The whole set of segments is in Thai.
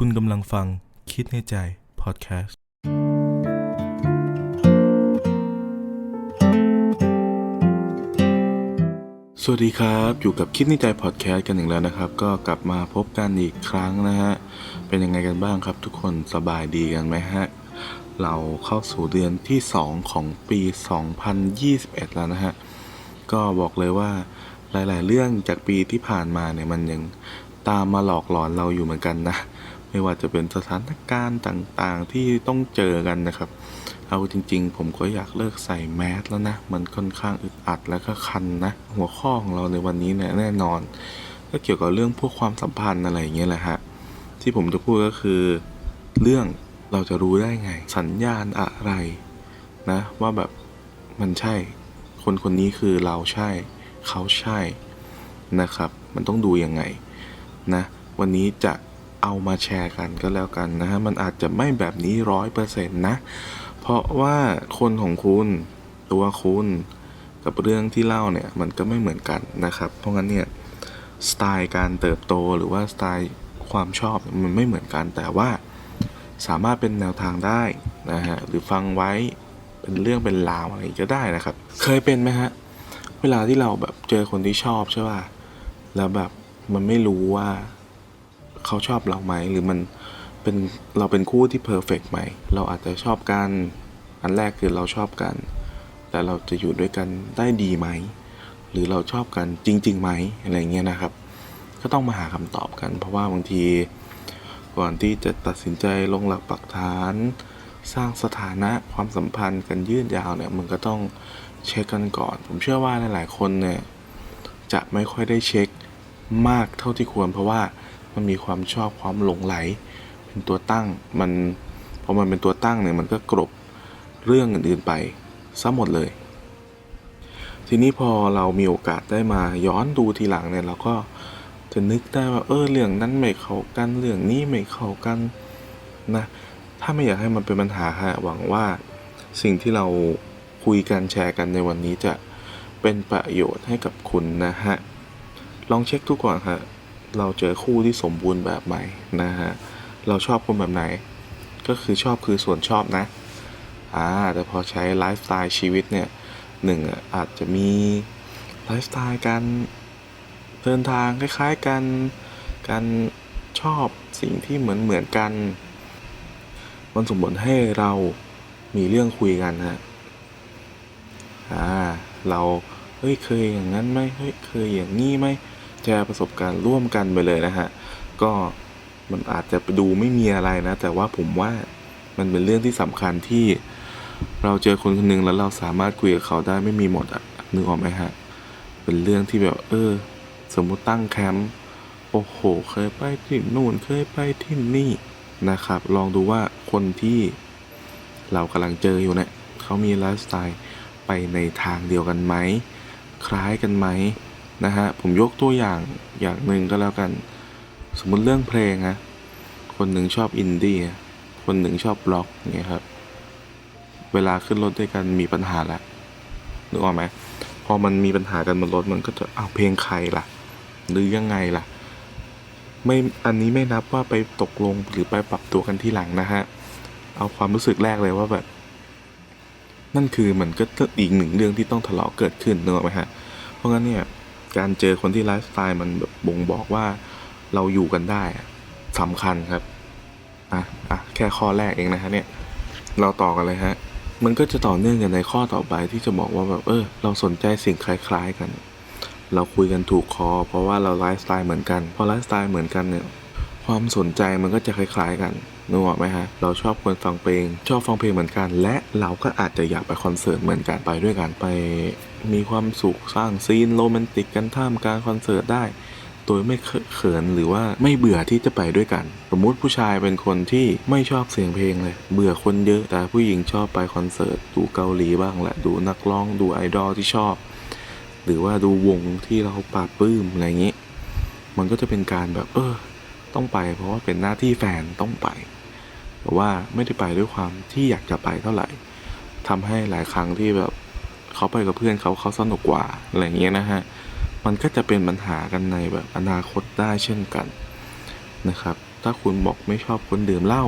คุณกำลังฟังคิดในใจ พอดแคสต์ สวัสดีครับ อยู่กับคิดในใจพอดแคสต์กันอีกแล้วนะครับ ก็กลับมาพบกันอีกครั้งนะฮะ เป็นยังไงกันบ้างครับ ทุกคนสบายดีกันไหมฮะ เราเข้าสู่เดือนที่ 2 ของปี 2021 แล้วนะฮะ ก็บอกเลยว่าหลาย ๆ เรื่องจากปีที่ผ่านมาเนี่ยมันยังตามมาหลอกหลอนเราอยู่เหมือนกันนะ ไม่ว่าจะเป็นสถานการณ์ต่างๆ ที่ต้องเจอกันนะครับ เอาจริงๆ ผมก็อยากเลิกใส่แมสแล้วนะ มันค่อนข้างอึดอัดแล้วก็คันนะ หัวข้อของเราในวันนี้เนี่ยแน่นอน ก็เกี่ยวกับเรื่องพวกความสัมพันธ์อะไรอย่างเงี้ยแหละฮะ ที่ผมจะพูดก็คือ เรื่องเราจะรู้ได้ไง สัญญาณอะไรนะ ว่าแบบมันใช่ คนคนนี้คือเราใช่ เขาใช่นะครับ มันต้องดูยังไงนะ วันนี้จะ เอามาแชร์กันก็แล้วกันนะฮะ มันอาจจะไม่แบบนี้ร้อยเปอร์เซ็นต์นะ เพราะว่าคนของคุณตัวคุณกับเรื่องที่เล่าเนี่ยมันก็ไม่เหมือนกันนะครับ เพราะงั้นเนี่ยสไตล์การเติบโตหรือว่าสไตล์ความชอบมันไม่เหมือนกัน แต่ว่าสามารถเป็นแนวทางได้นะฮะหรือฟังไว้เป็นเรื่องเป็นราวอะไรก็ได้นะครับ เคยเป็นไหมฮะเวลาที่เราแบบเจอคนที่ชอบใช่ป่ะแล้วแบบมันไม่รู้ว่า เขาชอบเราไหมหรือมันเป็นเราเป็นคู่ที่เพอร์เฟกไหมเราอาจจะชอบกัน อันแรกคือเราชอบกัน แต่เราจะอยู่ด้วยกันได้ดีไหม หรือเราชอบกันจริงๆไหมอะไรเงี้ยนะครับ ก็ต้องมาหาคำตอบกัน เพราะว่าบางทีก่อนที่จะตัดสินใจลงหลักปักฐาน สร้างสถานะความสัมพันธ์กันยืดยาวเนี่ยมันก็ต้องเช็คกันก่อน ผมเชื่อว่าหลายๆคนเนี่ยจะไม่ค่อยได้เช็คมากเท่าที่ควร เพราะว่า มันมีความชอบความหลงไหล เป็นตัวตั้งมันพอมันเป็นตัวตั้งเนี่ยมันก็กลบเรื่องอื่นๆไปซะหมดเลย ทีนี้พอเรามีโอกาสได้มาย้อนดูทีหลังเนี่ยเราก็จะนึกได้ว่าเออเรื่องนั้นไม่เข้ากันเรื่องนี้ไม่เข้ากันนะถ้าไม่อยากให้มันเป็นปัญหาฮะหวังว่าสิ่งที่เราคุยกันแชร์กันในวันนี้จะเป็นประโยชน์ให้กับคุณนะฮะ ลองเช็คทุกก่อนฮะ เราเจอคู่ที่สมบูรณ์แบบใหม่นะฮะเราชอบคนแบบไหน ก็คือชอบคือส่วนชอบนะอ่าแต่พอใช้ไลฟ์สไตล์ชีวิตเนี่ยหนึ่งอาจจะมีไลฟ์สไตล์การเดินทางคล้ายๆกันการชอบสิ่งที่เหมือนเหมือนๆกัน มันสมบูรณ์ให้เรามีเรื่องคุยกันฮะอ่าเราเฮ้ยเคยอย่างนั้นไหมเฮ้ยเคยอย่างนี้ไหม ชร์ประสบการณ์ร่วมกันไปเลยนะฮะ ก็มันอาจจะดูไม่มีอะไรนะ แต่ว่าผมว่ามันเป็นเรื่องที่สำคัญที่เราเจอคนคนหนึ่งแล้วเราสามารถคุยกับเขาได้ไม่มีหมดอะนึกออกไหมฮะ เป็นเรื่องที่แบบ เออ สมมุติตั้งแคมป์โอ้โห เคยไปที่นู่นเคยไปที่นี่นะครับ ลองดูว่าคนที่เรากำลังเจออยู่เนี่ยเขามีไลฟ์สไตล์ไปในทางเดียวกันไหม คล้ายกันไหม นะฮะผมยกตัวอย่างอย่างหนึ่งก็แล้วกัน สมมุติเรื่องเพลงนะคนหนึ่งชอบอินดี้คนหนึ่งชอบบล็อกเงี้ยครับ เวลาขึ้นรถด้วยกันมีปัญหาละนึกออกไหมพอมันมีปัญหากันบนรถมันก็จะอ้าวเพลงใครล่ะ หรือยังไงล่ะ ไม่อันนี้ไม่นับว่าไปตกลงหรือไปปรับตัวกันที่หลังนะฮะ เอาความรู้สึกแรกเลยว่าแบบ นั่นคือมันก็อีกหนึ่งเรื่องที่ต้องทะเลาะเกิดขึ้นนึกออกไหมฮะ เพราะงั้นเนี่ย การเจอคนที่ไลฟ์สไตล์มันบ่งบอกว่าเราอยู่กันได้สำคัญครับอะอะแค่ข้อแรกเองนะฮะเนี่ยเราต่อกันเลยฮะ มันก็จะต่อเนื่องกันในข้อต่อไปที่จะบอกว่าแบบเออ เราสนใจสิ่งคล้ายๆกัน เราคุยกันถูกคอ เพราะว่าเราไลฟ์สไตล์เหมือนกัน พอไลฟ์สไตล์เหมือนกันเนี่ย ความสนใจมันก็จะคล้ายๆกัน นึกออกไหมฮะ เราชอบคนฟังเพลง ชอบฟังเพลงเหมือนกัน และเราก็อาจจะอยากไปคอนเสิร์ตเหมือนกันไปด้วยกันไป มีความสุขสร้างซีนโรแมนติกกันท่ามกลางคอนเสิร์ตได้ โดยไม่เขินหรือว่าไม่เบื่อที่จะไปด้วยกัน สมมุติผู้ชายเป็นคนที่ไม่ชอบเสียงเพลงเลย เบื่อคนเยอะ แต่ผู้หญิงชอบไปคอนเสิร์ต ดูเกาหลีบ้างแหละ ดูนักร้องดูไอดอลที่ชอบ หรือว่าดูวงที่เราปราบปลื้มอะไรอย่างนี้ มันก็จะเป็นการแบบเออ ต้องไปเพราะว่าเป็นหน้าที่แฟนต้องไป แต่ว่าไม่ได้ไปด้วยความที่อยากจะไปเท่าไหร่ทำให้หลายครั้งที่แบบเขาไปกับเพื่อนเขาเขาสนุกกว่าอะไรอย่างเงี้ยนะฮะมันก็จะเป็นปัญหากันในแบบอนาคตได้เช่นกันนะครับ ถ้าคุณบอกไม่ชอบคนดื่มเหล้า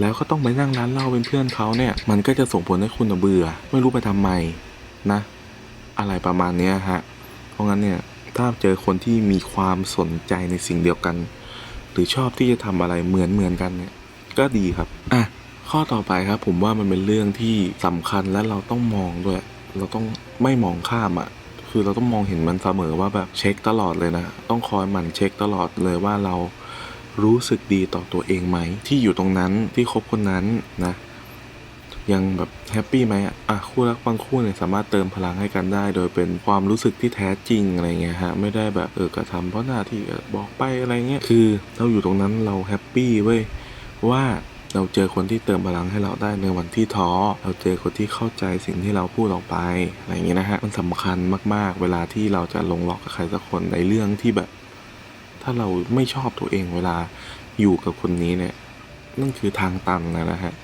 แล้วก็ต้องไปนั่งร้านเหล้าเป็นเพื่อนเขาเนี่ย มันก็จะส่งผลให้คุณเบื่อ ไม่รู้ไปทำไมนะ อะไรประมาณเนี้ยฮะ เพราะงั้นเนี่ยถ้าเจอคนที่มีความสนใจในสิ่งเดียวกัน หรือชอบที่จะทำอะไรเหมือนเหมือนกันเนี่ย ก็ดีครับอะข้อต่อไปครับ ผมว่ามันเป็นเรื่องที่สำคัญและเราต้องมองด้วย เราต้องไม่มองข้ามอะคือเราต้องมองเห็นมันเสมอว่าแบบเช็คตลอดเลยนะ ต้องคอยหมั่นเช็คตลอดเลยว่าเรารู้สึกดีต่อตัวเองไหม ที่อยู่ตรงนั้นที่คบคนนั้นนะ ยังแบบแฮปปี้ไหมอะคู่รักบางคู่เนี่ยสามารถเติมพลังให้กันได้ โดยเป็นความรู้สึกที่แท้จริงอะไรเงี้ยฮะไม่ได้แบบเออกระทำเพราะหน้าที่บอกไปอะไรเงี้ยคือเราอยู่ตรงนั้นเราแฮปปี้เว้ย ว่าเราเจอคนที่เติมพลังให้เราได้ในวันที่ท้อ เราเจอคนที่เข้าใจสิ่งที่เราพูดออกไปอะไรอย่างเงี้ยนะฮะ มันสำคัญมากๆ เวลาที่เราจะลงล็อกกับใครสักคนในเรื่องที่แบบ ถ้าเราไม่ชอบตัวเองเวลาอยู่กับคนนี้เนี่ย นั่นคือทางตันนะนะฮะ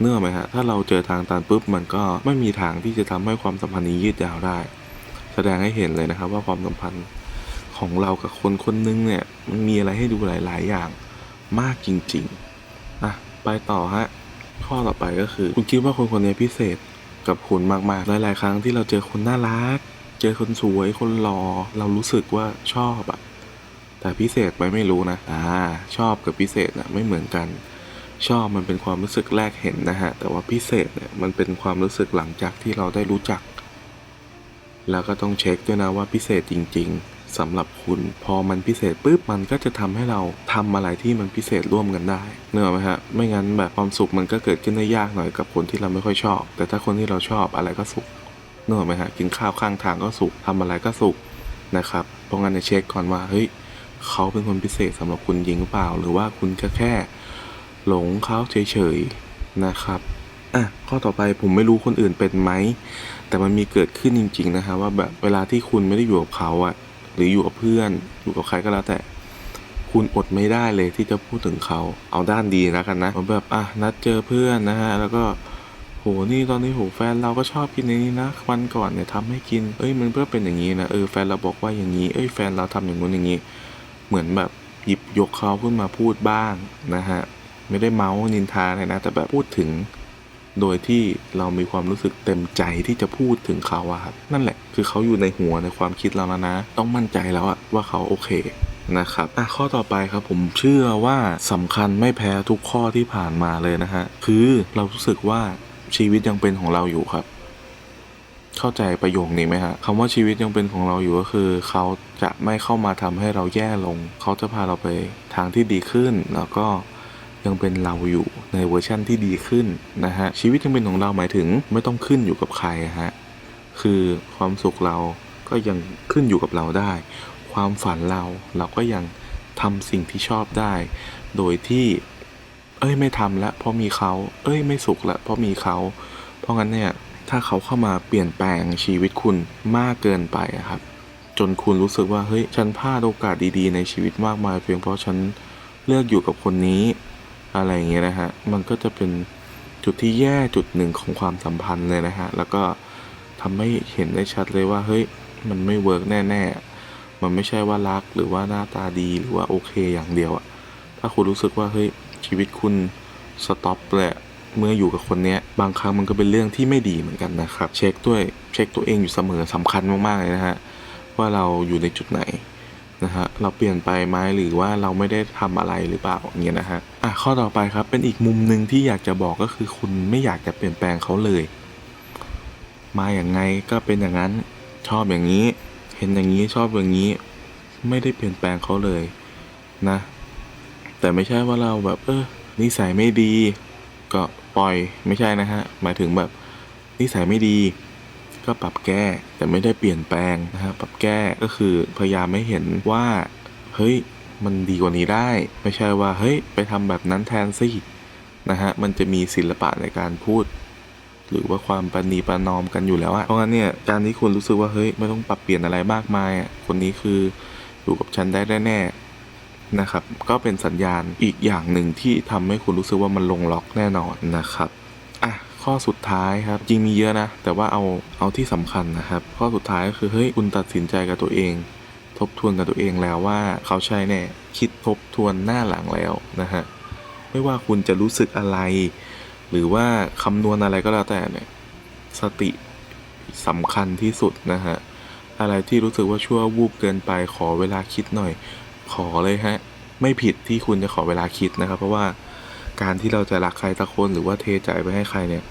เนื่อไหมฮะ ถ้าเราเจอทางตันปุ๊บมันก็ไม่มีทางที่จะทำให้ความสัมพันธ์นี้ยืดยาวได้ แสดงให้เห็นเลยนะครับ ว่าความสัมพันธ์ของเรากับคนคนนึงเนี่ย มันมีอะไรให้ดูหลาย ๆ อย่างมากจริง ๆ อะ ไปต่อฮะ ข้อต่อไปก็คือ คุณคิดว่าคนคนนี้พิเศษกับคุณมากๆ หลาย ๆ ครั้งที่เราเจอคนน่ารัก เจอคนสวยคนหล่อเรารู้สึกว่าชอบอะแต่พิเศษไหมไม่รู้นะอ่าชอบกับพิเศษนะไม่เหมือนกัน ชอบมันเป็นความรู้สึกแรกเห็นนะฮะ แต่ว่าพิเศษเนี่ยมันเป็นความรู้สึกหลังจากที่เราได้รู้จัก แล้วก็ต้องเช็คด้วยนะว่าพิเศษจริง ๆ สำหรับคุณ พอมันพิเศษปุ๊บมันก็จะทำให้เราทำอะไรที่มันพิเศษร่วมกันได้เนอะไหมฮะไม่งั้นแบบความสุขมันก็เกิดขึ้นได้ยากหน่อยกับคนที่เราไม่ค่อยชอบ แต่ถ้าคนที่เราชอบอะไรก็สุขเนอะไหมฮะกินข้าวข้างทางก็สุขทำอะไรก็สุขนะครับเพราะงั้นเนี่ยเช็คก่อนว่าเฮ้ยเขาเป็นคนพิเศษสำหรับคุณจริงหรือเปล่า หรือว่าคุณก็แค่ หลงเขาเฉยๆนะครับอะข้อต่อไปผมไม่รู้คนอื่นเป็นไหมแต่มันมีเกิดขึ้นจริง ๆ นะฮะว่าแบบเวลาที่คุณไม่ได้อยู่กับเขาอะ หรืออยู่กับเพื่อนอยู่กับใครก็แล้วแต่ คุณอดไม่ได้เลยที่จะพูดถึงเขาเอาด้านดีแล้วกันนะแบบอะนัดเจอเพื่อนนะฮะแล้วก็โหนี่ตอนนี้โหแฟนเราก็ชอบกินในนี้นะวันก่อนเนี่ยทำให้กินเอ้ยมันเพื่อเป็นอย่างนี้นะเออแฟนเราบอกว่าอย่างนี้เอ้ยแฟนเราทำอย่างนู้นอย่างนี้ เหมือนแบบหยิบยกเขาขึ้นมาพูดบ้างนะฮะไม่ได้เมาส์นินทาเลยนะ แต่แบบพูดถึง โดยที่เรามีความรู้สึกเต็มใจที่จะพูดถึงเขาอะครับนั่นแหละคือเขาอยู่ในหัวในความคิดเราแล้วนะ ต้องมั่นใจแล้วอะว่าเขาโอเคนะครับอะข้อต่อไปครับผมเชื่อว่าสำคัญไม่แพ้ทุกข้อที่ผ่านมาเลยนะฮะคือเรารู้สึกว่าชีวิตยังเป็นของเราอยู่ครับ เข้าใจประโยคนี้ไหมฮะคำว่าชีวิตยังเป็นของเราอยู่ก็คือ เขาจะไม่เข้ามาทำให้เราแย่ลง เขาจะพาเราไปทางที่ดีขึ้นแล้วก็ ยังเป็นเราอยู่ในเวอร์ชั่นที่ดีขึ้นนะฮะชีวิตยังเป็นของเราหมายถึงไม่ต้องขึ้นอยู่กับใครฮะคือความสุขเราก็ยังขึ้นอยู่กับเราได้ ความฝันเราเราก็ยังทำสิ่งที่ชอบได้ โดยที่ เอ้ยไม่ทำล้วเพราะมีเขา เอ้ยไม่สุขล้วเพราะมีเขา เพราะงั้นเนี่ยถ้าเขาเข้ามาเปลี่ยนแปลงชีวิตคุณมากเกินไปครับ จนคุณรู้สึกว่าเฮ้ยฉันพลาดโอกาสดีๆ ในชีวิตมากมายเพียงเพราะฉันเลือกอยู่กับคนนี้ อะไรอย่างเงี้ยนะฮะ มันก็จะเป็นจุดที่แย่จุดหนึ่งของความสัมพันธ์เลยนะฮะ แล้วก็ทำให้เห็นได้ชัดเลยว่า เฮ้ย มันไม่เวิร์กแน่ ๆ มันไม่ใช่ว่ารักหรือว่าหน้าตาดีหรือว่าโอเคอย่างเดียวอะถ้าคุณรู้สึกว่า เฮ้ย ชีวิตคุณสต็อปเละเมื่ออยู่กับคนเนี้ย บางครั้งมันก็เป็นเรื่องที่ไม่ดีเหมือนกันนะครับ เช็คด้วย เช็คตัวเองอยู่เสมอสำคัญมากๆเลยนะฮะ ว่าเราอยู่ในจุดไหน นะฮะเราเปลี่ยนไปไหมหรือว่าเราไม่ได้ทำอะไรหรือเปล่าอย่างเงี้ยนะฮะอะข้อต่อไปครับเป็นอีกมุมหนึ่งที่อยากจะบอกก็คือคุณไม่อยากจะเปลี่ยนแปลงเขาเลย มาอย่างไงก็เป็นอย่างนั้นชอบอย่างนี้ เห็นอย่างนี้ชอบอย่างนี้ ไม่ได้เปลี่ยนแปลงเขาเลยนะ แต่ไม่ใช่ว่าเราแบบเออนิสัยไม่ดี ก็ปล่อยไม่ใช่นะฮะหมายถึงแบบนิสัยไม่ดี ก็ปรับแก้ แต่ไม่ได้เปลี่ยนแปลงนะฮะปรับแก้ก็คือพยายามไม่เห็นว่า เฮ้ยมันดีกว่านี้ได้ ไม่ใช่ว่า เฮ้ย ไปทำแบบนั้นแทนสินะฮะมันจะมีศิลปะในการพูด หรือว่าความประนีประนอมกันอยู่แล้วอะเพราะงั้นเนี่ยการที่คุณรู้สึกว่าเฮ้ยไม่ต้องปรับเปลี่ยนอะไรมากมายอะคนนี้คืออยู่กับฉันได้แน่ๆนะครับ ก็เป็นสัญญาณอีกอย่างหนึ่งที่ทำให้คุณรู้สึกว่ามันลงล็อกแน่นอนนะครับ ข้อสุดท้ายครับจริงมีเยอะนะ แต่ว่าเอาเอาที่สำคัญนะครับ ข้อสุดท้ายก็คือเฮ้ยคุณตัดสินใจกับตัวเอง ทบทวนกับตัวเองแล้วว่าเขาใช่แน่คิดทบทวนหน้าหลังแล้วนะฮะไม่ว่าคุณจะรู้สึกอะไร หรือว่าคำนวณอะไรก็แล้วแต่เนี่ยสติสำคัญที่สุดนะฮะอะไรที่รู้สึกว่าชั่ววูบเกินไปขอเวลาคิดหน่อย ขอเลยฮะ ไม่ผิดที่คุณจะขอเวลาคิดนะครับ เพราะว่าการที่เราจะรักใครสักคนหรือว่าเทใจไปให้ใครเนี่ย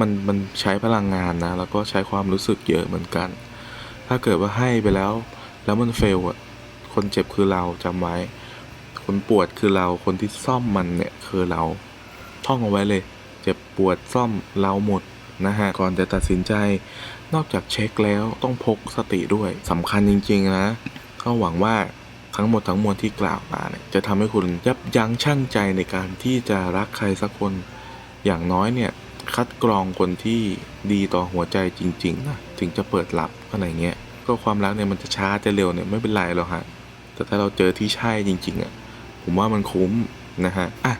มันมันใช้พลังงานนะ แล้วก็ใช้ความรู้สึกเยอะเหมือนกัน ถ้าเกิดว่าให้ไปแล้ว แล้วมันเฟลอะ คนเจ็บคือเราจำไว้ คนปวดคือเรา คนที่ซ่อมมันเนี่ยคือเรา ท่องเอาไว้เลย เจ็บปวดซ่อมเราหมดนะฮะ ก่อนจะตัดสินใจ นอกจากเช็คแล้วต้องพกสติด้วยสำคัญจริง ๆ นะ ก็หวังว่าทั้งหมดทั้งมวลที่กล่าวมาเนี่ยจะทำให้คุณยับยั้งชั่งใจในการที่จะรักใครสักคน อย่างน้อยเนี่ย คัดกรองคนที่ดีต่อหัวใจจริงๆนะถึงจะเปิดรับอะไรเงี้ยก็ความรักเนี่ยมันจะช้าจะเร็วเนี่ยไม่เป็นไรหรอกฮะแต่ถ้าเราเจอที่ใช่จริงๆอะผมว่ามันคุ้มนะฮะอะ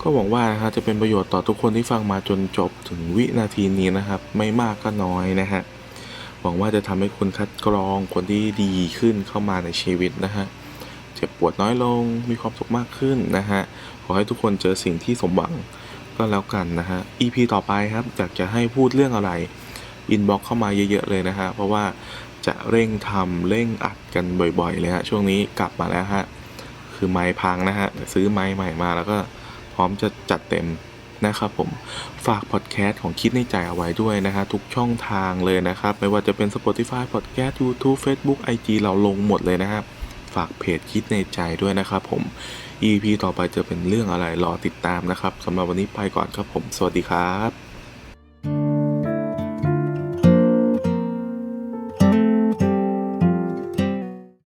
ก็หวังว่านะฮะจะเป็นประโยชน์ต่อทุกคนที่ฟังมาจนจบถึงวินาทีนี้นะครับ ไม่มากก็น้อยนะฮะหวังว่าจะทำให้คุณคัดกรองคนที่ดีขึ้นเข้ามาในชีวิตนะฮะเจ็บปวดน้อยลงมีความสุขมากขึ้นนะฮะขอให้ทุกคนเจอสิ่งที่สมหวัง ก็แล้วกันนะฮะ EP ต่อไปครับอยากจะให้พูดเรื่องอะไรอินบ็อกเข้ามาเยอะๆเลยนะฮะ เพราะว่าจะเร่งทำเร่งอัดกันบ่อยๆเลยฮะ ช่วงนี้กลับมาแล้วฮะ คือไม้พังนะฮะ ซื้อไม้ใหม่มาแล้วก็พร้อมจะจัดเต็มนะครับผมฝากพอดแคสต์ของคิดในใจเอาไว้ด้วยนะฮะทุกช่องทางเลยนะครับ ไม่ว่าจะเป็น Spotify Podcast YouTube Facebook IG เราลงหมดเลยนะครับ ฝากเพจคิดในใจด้วยนะครับผม EP ต่อไปจะเป็นเรื่องอะไรรอติดตามนะครับสำหรับวันนี้ไปก่อนครับผม สวัสดีครับ